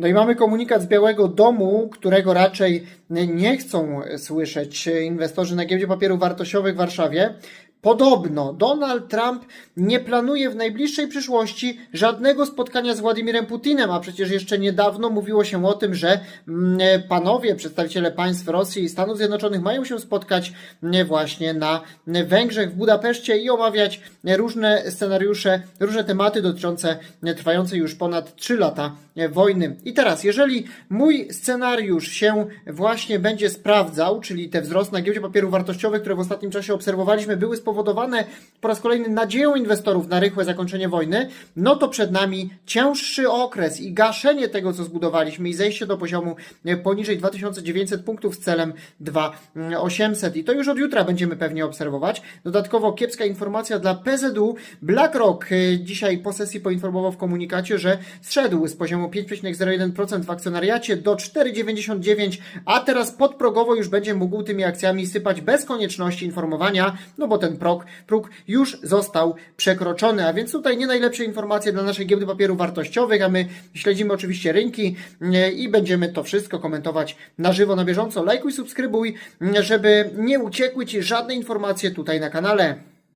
No i mamy komunikat z Białego Domu, którego raczej nie chcą słyszeć inwestorzy na giełdzie papierów wartościowych w Warszawie. Podobno Donald Trump nie planuje w najbliższej przyszłości żadnego spotkania z Władimirem Putinem, a przecież jeszcze niedawno mówiło się o tym, że mm, panowie, przedstawiciele państw Rosji i Stanów Zjednoczonych mają się spotkać mm, właśnie na Węgrzech, w Budapeszcie i omawiać różne scenariusze, różne tematy dotyczące trwającej już ponad 3 lata wojny. I teraz, jeżeli mój scenariusz się właśnie będzie sprawdzał, czyli te wzrosty na giełdzie papierów wartościowych, które w ostatnim czasie obserwowaliśmy, były spowodowane po raz kolejny nadzieją inwestorów na rychłe zakończenie wojny, no to przed nami cięższy okres i gaszenie tego, co zbudowaliśmy i zejście do poziomu e, poniżej 2900 punktów z celem 2800 i to już od jutra będziemy pewnie obserwować. Dodatkowo kiepska informacja dla PZU. BlackRock e, dzisiaj po sesji poinformował w komunikacie, że zszedł z poziomu 5,01% w akcjonariacie do 4,99, a teraz podprogowo już będzie mógł tymi akcjami sypać bez konieczności informowania, no bo ten próg, próg już został przekroczony, a więc tutaj nie najlepsze informacje dla naszej giełdy papierów wartościowych, a my śledzimy oczywiście rynki i będziemy to wszystko komentować na żywo, na bieżąco. Lajkuj, subskrybuj, żeby nie uciekły Ci żadne informacje tutaj na kanale.